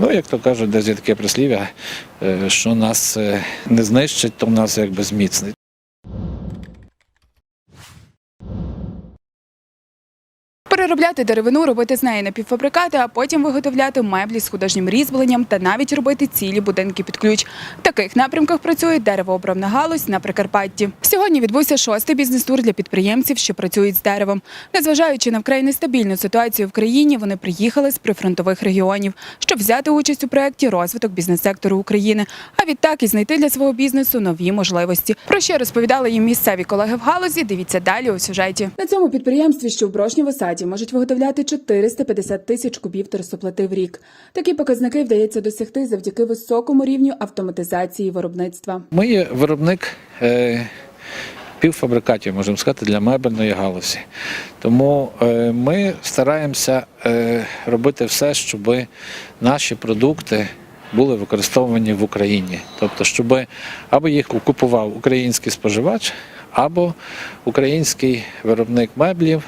Ну, як то кажуть, десь є таке прислів'я, е, що нас е, не знищить, то нас якби зміцнить. Переробляти деревину, робити з неї напівфабрикати, а потім виготовляти меблі з художнім різьбленням та навіть робити цілі будинки під ключ. В таких напрямках працює деревообробна галузь на Прикарпатті. Сьогодні відбувся шостий бізнес-тур для підприємців, що працюють з деревом. Незважаючи на вкрай нестабільну ситуацію в країні, вони приїхали з прифронтових регіонів, щоб взяти участь у проєкті розвиток бізнес-сектору України, а відтак і знайти для свого бізнесу нові можливості. Про що розповідали їм місцеві колеги в галузі. Дивіться далі у сюжеті. На цьому підприємстві, що в Брошнєво саді, можуть виготовляти 450 тисяч кубів терсоплити в рік. Такі показники вдається досягти завдяки високому рівню автоматизації виробництва. Ми є виробник е, півфабрикатів, можемо сказати, для мебельної галузі. Тому е, ми стараємося е, робити все, щоб наші продукти були використовувані в Україні. Тобто, щоб або їх купував український споживач, або український виробник меблів.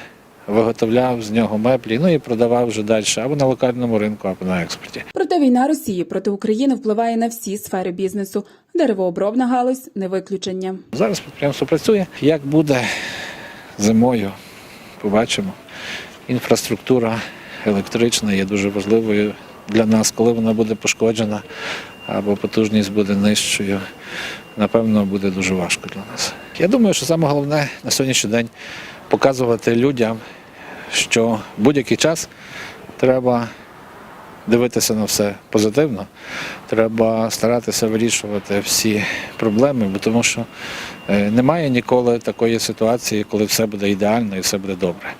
Виготовляв з нього меблі, ну і продавав вже далі або на локальному ринку, або на експорті. Проте війна Росії проти України впливає на всі сфери бізнесу. Деревообробна галузь не виключення. Зараз підприємство працює. Як буде зимою, побачимо. Інфраструктура електрична є дуже важливою для нас, коли вона буде пошкоджена або потужність буде нижчою. Напевно, буде дуже важко для нас. Я думаю, що саме головне на сьогоднішній день показувати людям, що будь-який час треба дивитися на все позитивно. Треба старатися вирішувати всі проблеми, тому що е, немає ніколи такої ситуації, коли все буде ідеально і все буде добре.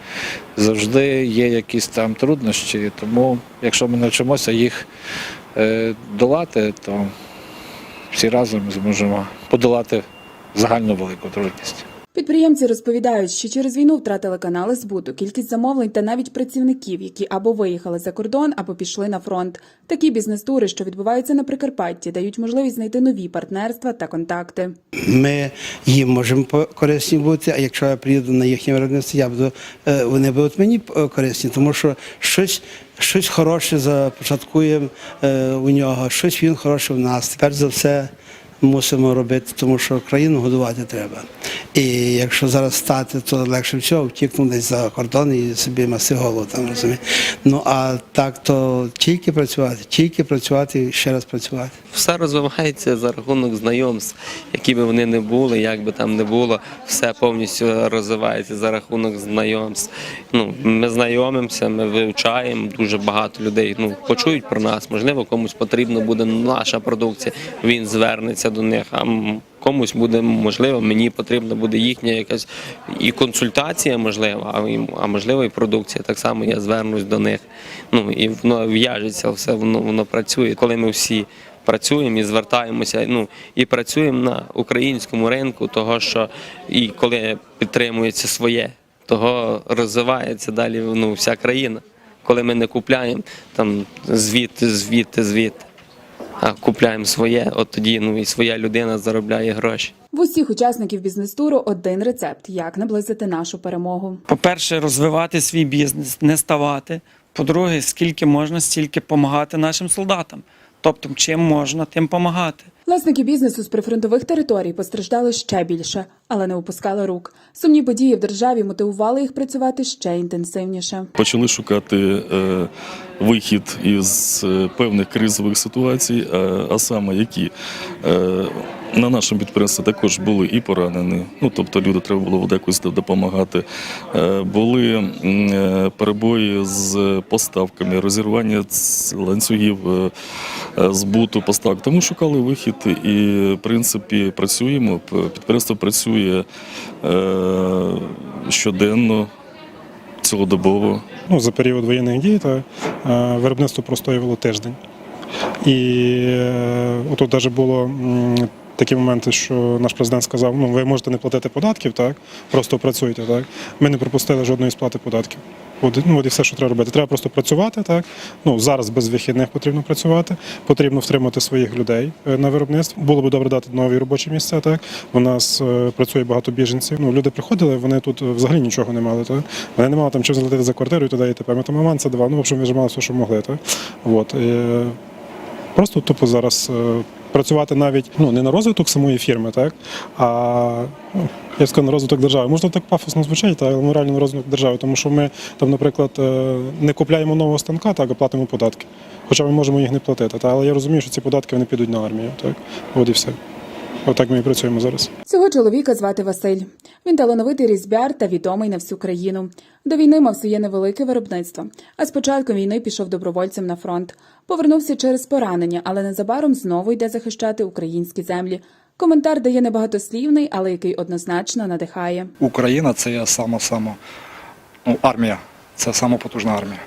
Завжди є якісь там труднощі, тому якщо ми навчимося їх е, долати, то всі разом зможемо подолати загальну велику трудність. Підприємці розповідають, що через війну втратили канали збуту, кількість замовлень та навіть працівників, які або виїхали за кордон, або пішли на фронт. Такі бізнес-тури, що відбуваються на Прикарпатті, дають можливість знайти нові партнерства та контакти. Ми їм можемо корисні бути, а якщо я приїду на їхнє виробництво, я буду, е, вони будуть мені е, корисні, тому що щось, щось хороше започаткуємо е, у нього, щось він хороше в нас. Тепер за все мусимо робити, тому що країну годувати треба. І якщо зараз стати, то легше всього втікнути десь за кордон і собі маси голову там розумієте. Ну а так то тільки працювати, тільки працювати і ще раз працювати. Все розвивається за рахунок знайомств, які би вони не були, як би там не було, все повністю розвивається за рахунок знайомств. Ну, ми знайомимося, ми вивчаємо, дуже багато людей ну, почують про нас. Можливо, комусь потрібна буде наша продукція, він звернеться до них. А комусь буде можливо, мені потрібна буде їхня якась і консультація, можливо, а, можливо, і продукція. Так само я звернусь до них. Ну і воно в'яжеться, все воно, воно працює. Коли ми всі працюємо і звертаємося, ну і працюємо на українському ринку, того що і коли підтримується своє, того розвивається далі ну, вся країна. Коли ми не купляємо там звідти, звідти, звідти, а купляємо своє, от тоді ну і своя людина заробляє гроші. В усіх учасників бізнес-туру один рецепт, як наблизити нашу перемогу. По-перше, розвивати свій бізнес, не ставати. По-друге, скільки можна, стільки допомагати нашим солдатам. Тобто, чим можна, тим допомагати. Власники бізнесу з прифронтових територій постраждали ще більше, але не опускали рук. Сумні події в державі мотивували їх працювати ще інтенсивніше. почали шукати е, вихід із е, певних кризових ситуацій, а саме які е, на нашому підприємстві також були і поранені. Ну тобто люди треба було якось допомагати. Були перебої з поставками, розірвання ланцюгів збуту поставок. Тому шукали вихід і в принципі працюємо. Підприємство працює е, щоденно. Цілодобово ну, за період воєнних дій та, е, виробництво простоювало тиждень. І е, отут навіть було такі моменти, що наш президент сказав, ну ви можете не платити податків, так, просто працюйте. Так. Ми не пропустили жодної сплати податків. От, ну, от і все, що треба робити. Треба просто працювати. Так. Ну, зараз без вихідних потрібно працювати, потрібно втримати своїх людей е, на виробництво. Було б добре дати нові робочі місця. Так. У нас е, працює багато біженців. Ну, люди приходили, вони тут взагалі нічого не мали. Так. Вони не мали там чим заплатити за квартиру і туди і тепер. Ми там аванси давали, ну, в общем, вижимали все, що могли. Так. От. Е, Просто тупо зараз е, працювати навіть ну не на розвиток самої фірми, так а ну, я сказав, на розвиток держави. Можна так пафосно звучить, але ми реально на розвиток держави, тому що ми там, наприклад, е, не купляємо нового станка, так а платимо податки. Хоча ми можемо їх не платити. Та, але я розумію, що ці податки вони підуть на армію. Так, от і все. Отак ми і працюємо зараз. Цього чоловіка звати Василь. Він талановитий різьбяр та відомий на всю країну. До війни мав своє невелике виробництво. А з початку війни пішов добровольцем на фронт. Повернувся через поранення, але незабаром знову йде захищати українські землі. Коментар дає небагатослівний, але який однозначно надихає. Україна це є сама сама ну, армія, це самопотужна армія.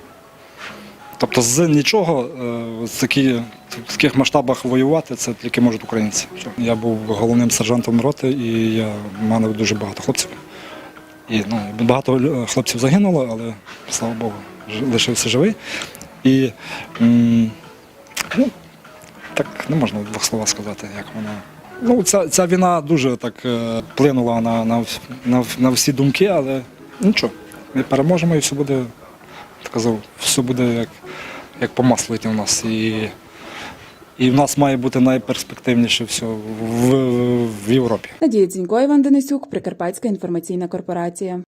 Тобто з нічого е, в таких масштабах воювати це тільки можуть українці. Я був головним сержантом роти, і я, мене дуже багато хлопців. І ну, багато хлопців загинуло, але слава Богу, лишився живий. І ну, так не можна двох словах сказати, як вона. Ну, ця, ця війна дуже так е, вплинула на, на, на, на всі думки, але нічого. Ми переможемо і все буде, казав, все буде як, як по маслу йти у нас. І, і в нас має бути найперспективніше все в, в, в Європі. Надія Дзінько, Іван Денисюк, Прикарпатська інформаційна корпорація.